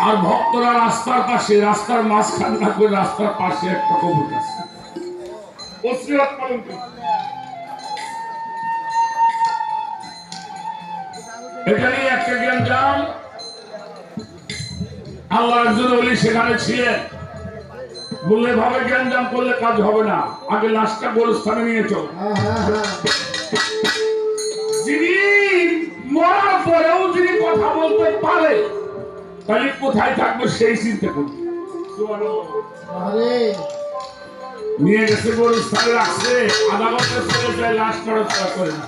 আর ভক্তরা রাস্তার পাশে রাস্তার মাঝখান না করে রাস্তার পাশে একটা কবর পালন নিয়ে একটা জ্ঞান আল্লাহ একজন অলি সেখানে ছিলেন। বললে ভাবে জ্ঞান জাম করলে কাজ হবে না। আগে লাশটা গোরস্থানে নিয়ে চল। যিনি মরার পরেও যিনি কথা বলতে পারে তাহলে কোথায় থাকব সেই চিন্তা আরে নিয়ে গেছে গোরস্থানে রাখছে আধা ঘণ্টা চলে যায় লাশ নড়াচড়া করে না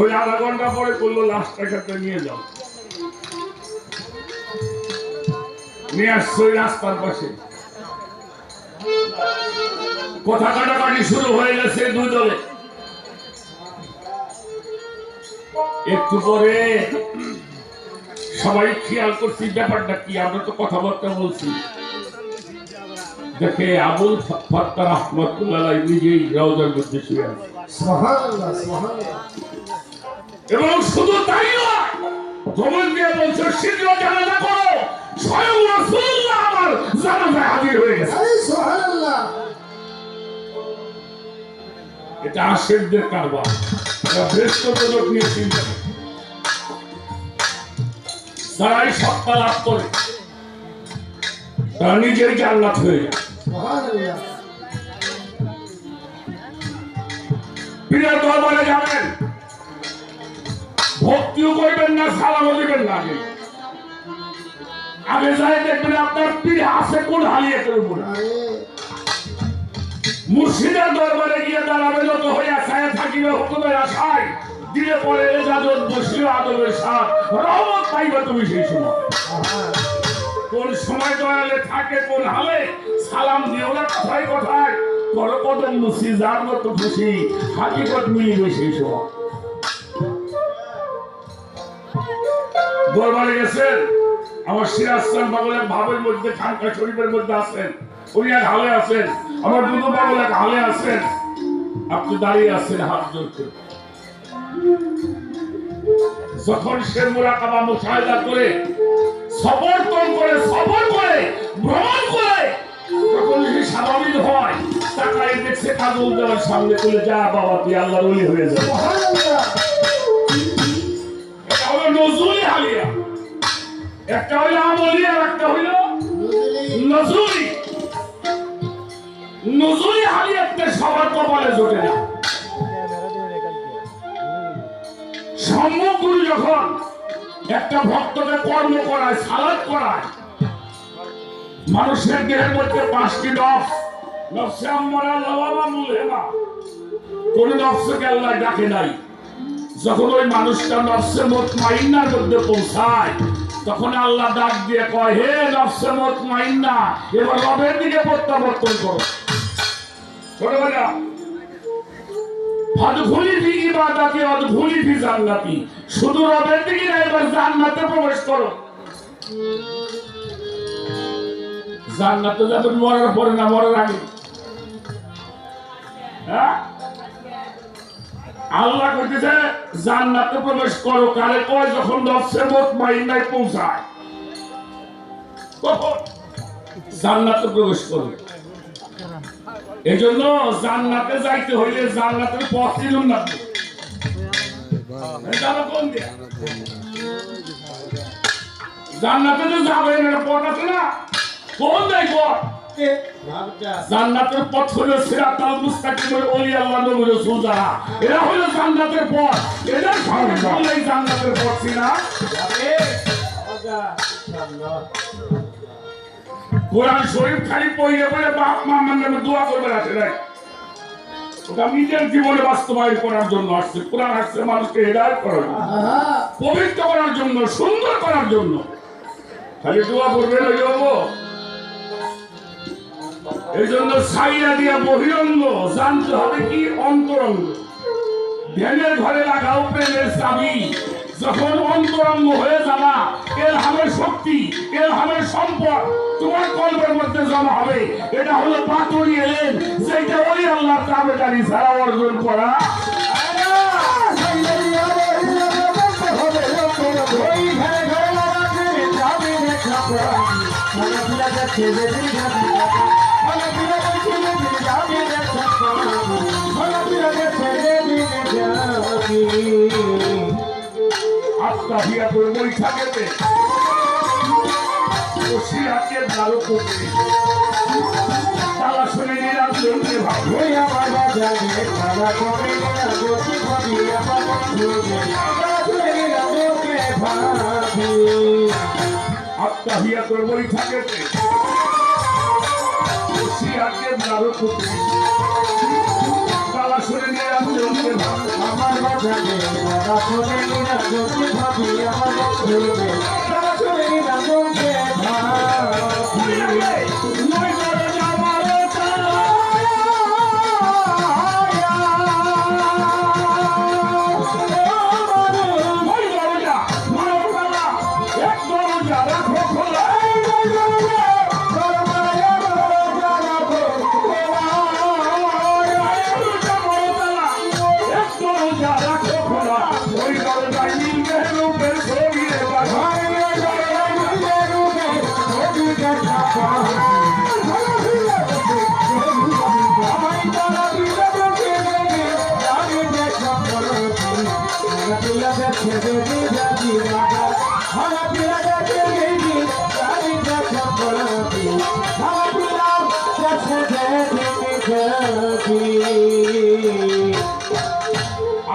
ওই আধা ঘণ্টা পরে ক্ষেত্রে নিয়ে যাও। নিয়ে আসছে ওই রাস্তার পাশে। কথা কাটাকাটি শুরু হয়ে গেছে একটু পরে সবাই খেয়াল করছি, ব্যাপারটা কি? আমরা তো কথাবার্তা বলছি। দেখে আবুল ফত্তা রহমতুল্লাহ নিজেই রওজার মধ্যে শুয়ে আছে। এবং শুধু তাই নয় তোমার দিয়ে বলছো শীঘ্র জানাজা করো। স্বয়ং রাসূলুল্লাহ আমার জানাজায় হাজির হয়ে গেছে। সুবহানাল্লাহ। এটা আশেকদের কারবার। বৃহস্পতিলোক নিয়ে চিন্তা করে। যারাই সত্তা লাভ করে। তারা নিজেই জান্নাত হয়ে যায়। সুবহানাল্লাহ। দরবারে যাবেন। ভক্তিও করবেন না, সালামও দিবেন না আগে। যাই দেখবেন আপনার পীর আছে কোন হালিয়াতের উপরে মুর্শিদের দরবারে গিয়ে দাঁড়াবে, যত হইয়া ছায়া থাকিবে হুকুমের আশায়। দিলে পরে এজাজত বসিও আদবের সাথ। রহমত পাইবে তুমি সেই সময়। কোন সময় দয়ালে থাকে, কোন হালে, সালাম দিও না, কথায় কথায়। করকদম যার মতো খুশি, হাকিকত মিলিবে সেই সময়। দরবারে গেছেন। আমার সিরাজসান পাগলের ভাবের মধ্যে, খানকা শরীফের মধ্যে আছেন। উনি এক হালে আছেন। আমার দুদু পাগল এক হালে আছেন। আপনি দাঁড়িয়ে আছেন, হাত জোর যখন সে মোরাকাবা মুশাহিদা করে সমর্থন করে, সফর করে, ভ্রমণ করে, যখন সে স্বাভাবিক হয় তাকাই দেখছে কাজল দেওয়ার সামনে তুলে যা বাবা, তুই আল্লাহর ওলি হয়ে যাবে এটা হলো নজরুলি হালিয়া। একটা হইল আমলি আর একটা হইল নজরুলি। নজরুলি হালিয়াতে সবার কপালে জোটে না। সম্মুখগুরু যখন একটা ভক্তকে কর্ম করায়, সালাদ করায়, মানুষের দেহের মধ্যে পাঁচটি নফস, নফসে আম্মারা লওয়ামা মুলহেমা কোন আল্লাহ ডাকে নাই। যখন ওই মানুষটা নফসে মত মাইন্নার মধ্যে পৌঁছায় তখন আল্লাহ ডাক দিয়ে কয়, হে নফসে মত মাইন্না, এবার রবের দিকে প্রত্যাবর্তন করো। ছোটবেলা অদ্ভুলি ফি ইবাদাতি অদ্ভুলি ফি জান্নাতি। শুধু রবের দিকে না, এবার জান্নাতে প্রবেশ করো। জান্নাতে যাবেন মরার পরে না, মরার আগে। হ্যাঁ? আল্লাহ কইতেছে, জান্নাতে প্রবেশ করো, কারে কয় যখন নফসে মত মাইন্নায় পৌঁছায়। জান্নাতে প্রবেশ করো এই জন্য জান্নাতে যাইতে হইলে জান্নাতের পথ দিলুম না জান্নাতে যে যাবেন পথ আছে না। কোন দেয় পথ? জান্নাতের পথ হলো সিরাতাল মুস্তাকিমের ওলি আল্লাহ নবী রাসূল যারা এরা হলো জান্নাতের পথ। এদের সামনে বললেই জান্নাতের পথ সিনা কোরআন শরীফ খালি পড়ে পড়ে বাপ মা আমার নামে দোয়া করবে নাই ওটা নিজের জীবনে বাস্তবায়ন করার জন্য আসছে। কোরআন আসছে মানুষকে হেদায়ত করার জন্য। পবিত্র করার জন্য সুন্দর করার জন্য। খালি দোয়া করবেন ওই যাব এই জন্য সাইয়া দিয়া বহিরঙ্গ, জানতে হবে কি অন্তরঙ্গ। ধ্যানের ঘরে লাগাও প্রেমের চাবি। যখন অন্তরঙ্গ হয়ে যাবা, এর হামের শক্তি, এর হামের সম্পদ তোমার কল্পের মধ্যে জমা হবে। এটা হলো পাতুরি এলেন যেটা ওই আল্লাহ তাবেদারি ছাড়া অর্জন করা আত্মা হিয়া করে বৈঠা গেতে বসি আজকে ভালো করতে তালা শুনে নিরাজনকে ভাবো আত্মা হিয়া করে বৈঠা গেতে বসি আজকে ভালো করতে তালা শুনে আমার বাজারে বাবা শুনে নিনা যদি ভাবি আমার শুনে বাবা শুনে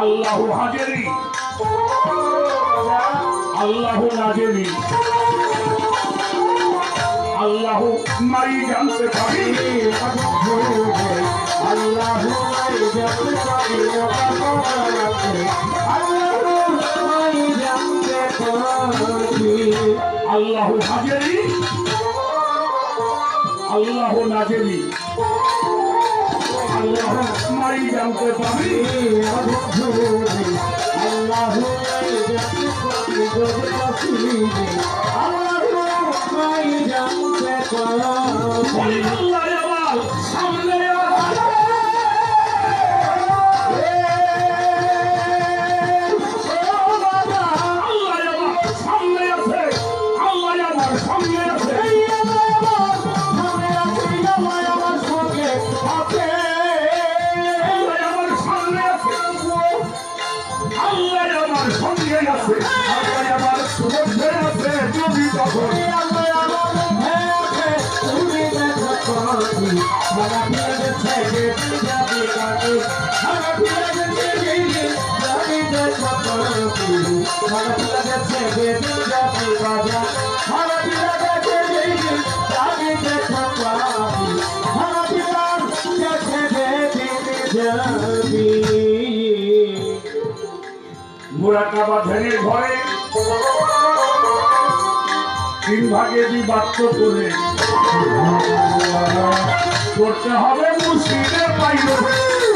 আল্লাহ হাজেরি আল্লাহ নাজেরি আল্লাহ মাই জানতে পারি আল্লাহ হাজেরি। আল্লাহ নাজেরি। আল্লাহ মাই জানতে পারি আল্লাহ আবার সামনে মুরাকাবা ধ্যানের ঘরে তিন ভাগে বিভক্ত করে করতে হবে মুসলিমের ঘরে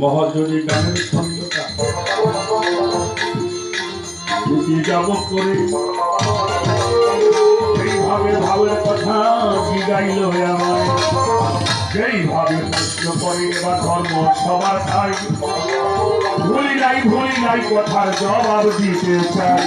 মহাজনী গানের ছন্দটা। দুটি যাব করে এইভাবে ভাবের কথা জিগাইল আমায়। যেইভাবে প্রশ্ন করে, এবার ধর্ম সবার খাই ভুলি নাই ভুলি নাই, কথার জবাব দিতে চাই